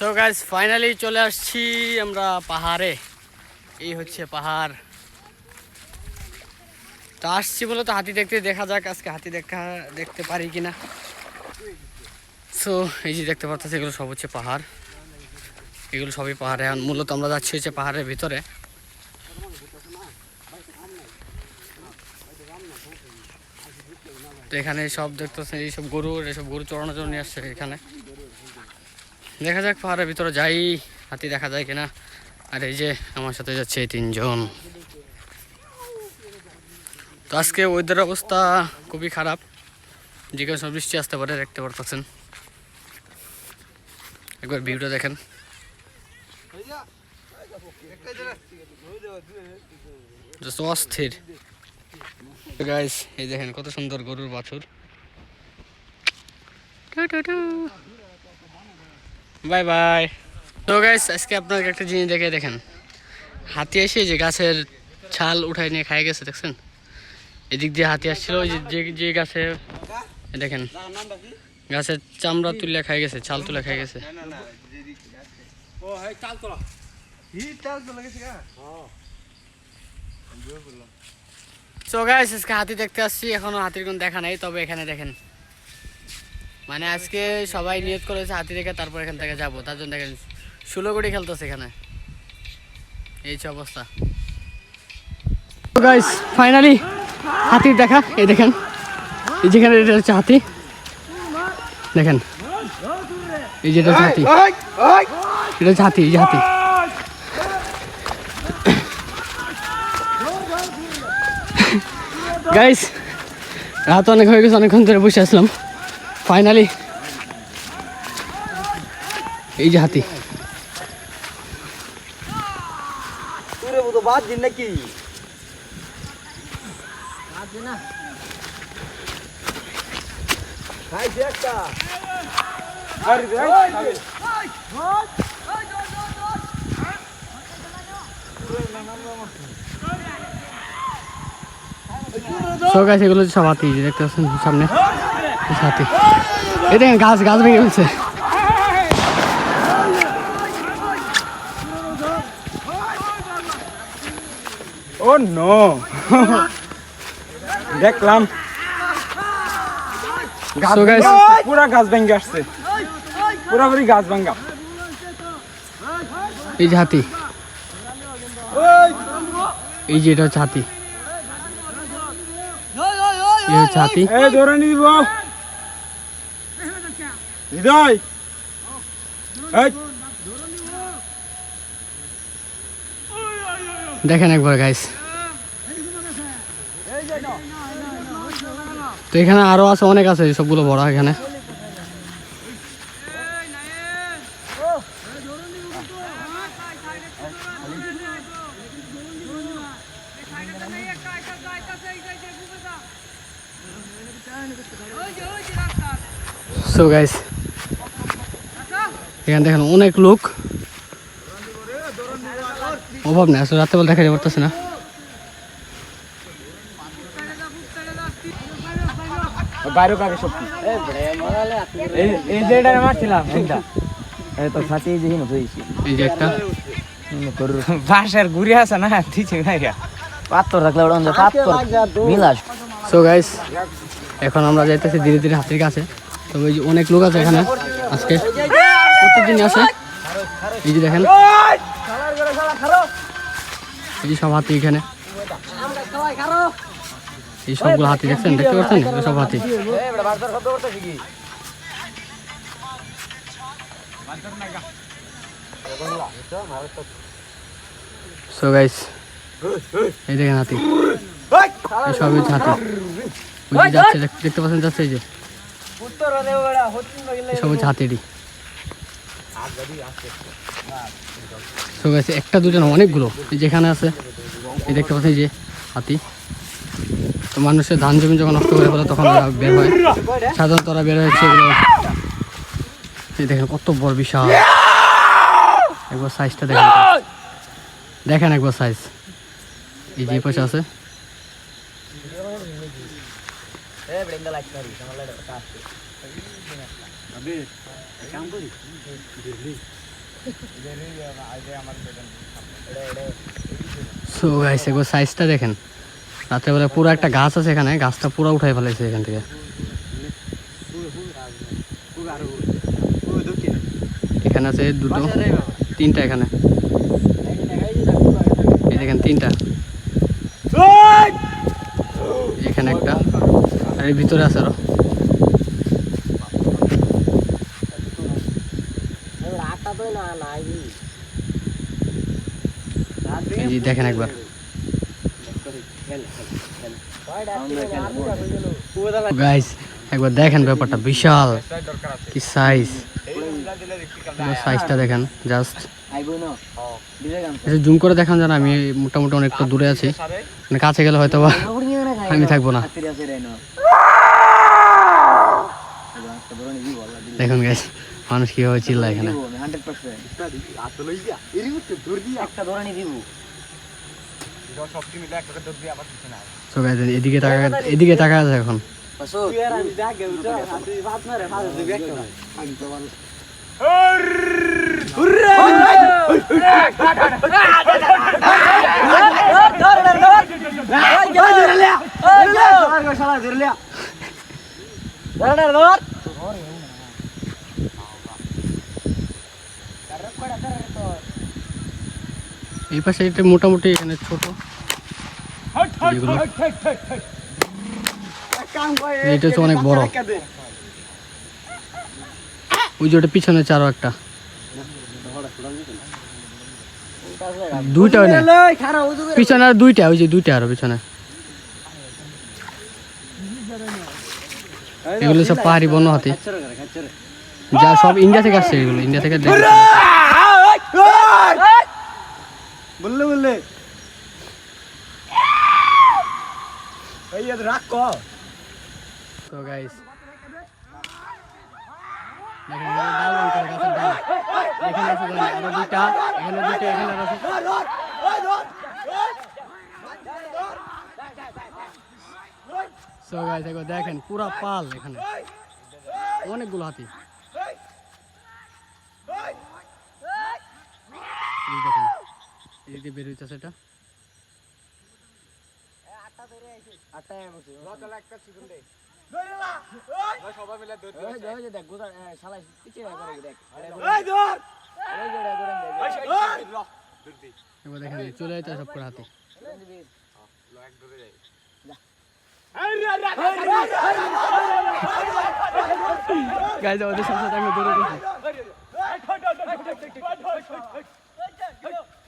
So guys finally চলে আসছি আমরা পাহাড়ে। এই হচ্ছে পাহাড়। তো আসছি বলে তো হাতি দেখতে, দেখা যাক আজকে হাতি দেখা, দেখতে পারি কিনা। সো এই যে দেখতে পাচ্ছি, এগুলো সব হচ্ছে পাহাড়। এগুলো সবই পাহাড়ে। মূলত আমরা যাচ্ছি হচ্ছে পাহাড়ের ভিতরে। তো এখানে সব দেখতেছেন, এইসব গরু এসব গরু চড়ানোর জন্য নিয়ে আসছে এখানে। দেখা যাক পাহাড়ের ভিতরে যাই, হাতি দেখা যায় কিনা। আর এই যে আমার সাথে যাচ্ছে এই তিনজন। তো আজকে ওয়েদার অবস্থা খুবই খারাপ। যে কোনো সময় বৃষ্টি আসতে পারে, দেখতে পারতেছেন। একবার ভিউটা দেখেন। অস্থির। গাইস এই দেখেন কত সুন্দর গরুর বাছুর। বাই বাই তো গাইস আজকে আপনাকে একটা জিনিস দেখে দেখেন। হাতি এসে যে গাছের ছাল উঠাই নিয়ে খাই গেছে, দেখছেন? এদিক দিয়ে হাতি আসছিল, ওই যে- যে গাছে দেখেন। গাছের চামড়া তুলে খাই গেছে, ছাল তুলে খাই গেছে। সো আজকে হাতি দেখতে আসছি, এখনও হাতির কোন দেখা নাই, তবে এখানে দেখেন। মানে আজকে সবাই নিয়ত করেছে, হাতি দেখে তারপর এখান থেকে যাব। তার জন্য দেখেন, ষোলো কোটি খেলতেছে এখানে। এই অবস্থা। গাইস ফাইনালি হাতির দেখা। এই দেখেন, এই যেখানে এটা হচ্ছে হাতি। দেখেন, এই যেটা হচ্ছে হাতি। এটা হচ্ছে হাতি, এই যে হাতি। গাইস রাত অনেক হয়ে গেছে, অনেকক্ষণ ধরে বসে আসলাম। ফাইনালি এই যে হাতি। তোরে মতো বাদ দিন নাকি খাইছে একটা আরে রে সব গাছ এগুলো হচ্ছে সব হাতি এই যে দেখতে পাচ্ছেন সামনে। দেখেন গাছ গাছ ভেঙে ফেলছে। Oh no. দেখলাম। পুরা গাছ ভেঙে আসছে। পুরাপুরি গাছ ভাঙ্গা এই যে হাতি। এই যে এটা হচ্ছে হাতি। এই হচ্ছে হাতি। ধরে নিব। দেখেন একবার গাইস তো এখানে আরও আছে অনেক আছে সবগুলো বড় এখানে। সো গাইস এখানে দেখেন অনেক লোক। অভাব নেই আসলে রাত্রে দেখা যাবে পারতেছে না। বাইরে কাকে শক্তি এই এই যে এটা মারছিলাম তো সাথে যে হিনো হইছে এই যে একটা। বাসার ঘুরে আসে না পাত্তর রাখলে ওটা মিলাস সো গাইস এখন আমরা যাইতেছি ধীরে ধীরে হাতির কাছে। তবে অনেক লোক আছে এখানে আজকে। প্রত্যেকদিন আসে। এই যে দেখেন। এই যে সব হাতি এখানে। এই সবগুলো হাতি দেখছেন? দেখতে পাচ্ছেন? সব হাতি। সো গাইস এই দেখেন হাতি। এই সবই হচ্ছে হাতি। যাচ্ছে দেখতে পাচ্ছেন? যাচ্ছে এই যে। সব হচ্ছে গাইস একটা দুটো না, অনেকগুলো। যেখানে আছে দেখতে পাচ্ছেন এই যে হাতি। তো মানুষের ধান জমি যখন নষ্ট করে ফেলে, তখন বের হয়। সাধারণত ওরা বের হয়েছে এগুলো। দেখেন কত বড় বিশাল। একবার সাইজটা দেখেন। দেখেন একবার সাইজ এই যে পাশে আছে। সো গাইস এগো সাইজটা দেখেন। রাত্রেবেলা পুরো একটা গাছ আছে এখানে, গাছটা পুরো উঠাই ফেলেছে এখান থেকে। এখানে আছে দুটো, তিনটা এখানে। এই দেখেন তিনটা। এখানে একটা, আর ভিতরে আছে আরও। যে দেখেন একবার। গাইস একবার দেখেন ব্যাপারটা, বিশাল। কি সাইজ সাইজটা দেখেন জাস্ট জুম করে দেখান জানা আমি মোটামুটি অনেকটা দূরে আছি। মানে কাছে গেলে হয়তো আমি থাকব না। দেখুন গাইস মানুষ কীভাবে চিল্লায় এখানে এদিকে তাকা এদিকে তাকা আছে এখন পাসো এই পাশে এটা মোটামুটি এখানে ছোট এটা হচ্ছে অনেক বড় ওই যে ওটা পিছনে চারো একটা দুইটা পিছনে আর দুইটা ওই যে দুইটা আরও পিছনে এগুলো সব পাহাড়ি বন্য হাতি যা সব ইন্ডিয়া থেকে আসছে এগুলো ইন্ডিয়া থেকে বললে বললে। এই রাখ ক তো গাইস করে দেখেন, পুরা পাল এখানে। অনেকগুলো হাতি। দেখেন এই যে বের হইতেছে এটা। চলে যাইতে সব করে হাতি। গাইজ ওদের সাথে সাথে দৌড়ে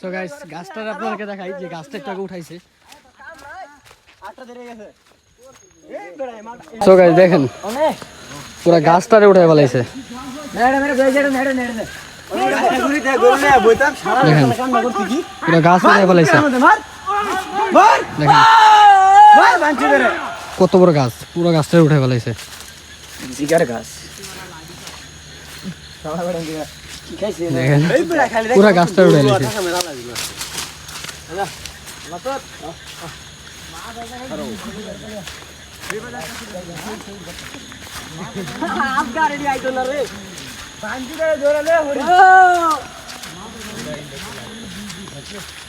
সো গাইস গাছটার আপনাদেরকে দেখাই যে গাছটা একটু উঠাইছে। সো গাইস দেখেন, পুরা গাছটারে উঠাই ফেলাইছে। গাছ উঠাই কত বড় গাছ, পুরো গাছটারে উঠাই ফেলাইছে। জিগার গাছ পুরা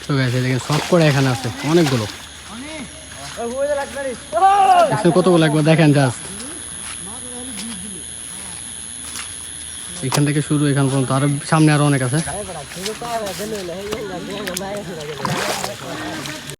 তো গাইস দেখেন সব করে এখানে আছে অনেকগুলো। কতগুলো একবার দেখেন জাস্ট এখান থেকে শুরু এখান পর্যন্ত। আরও সামনে আরও অনেক আছে।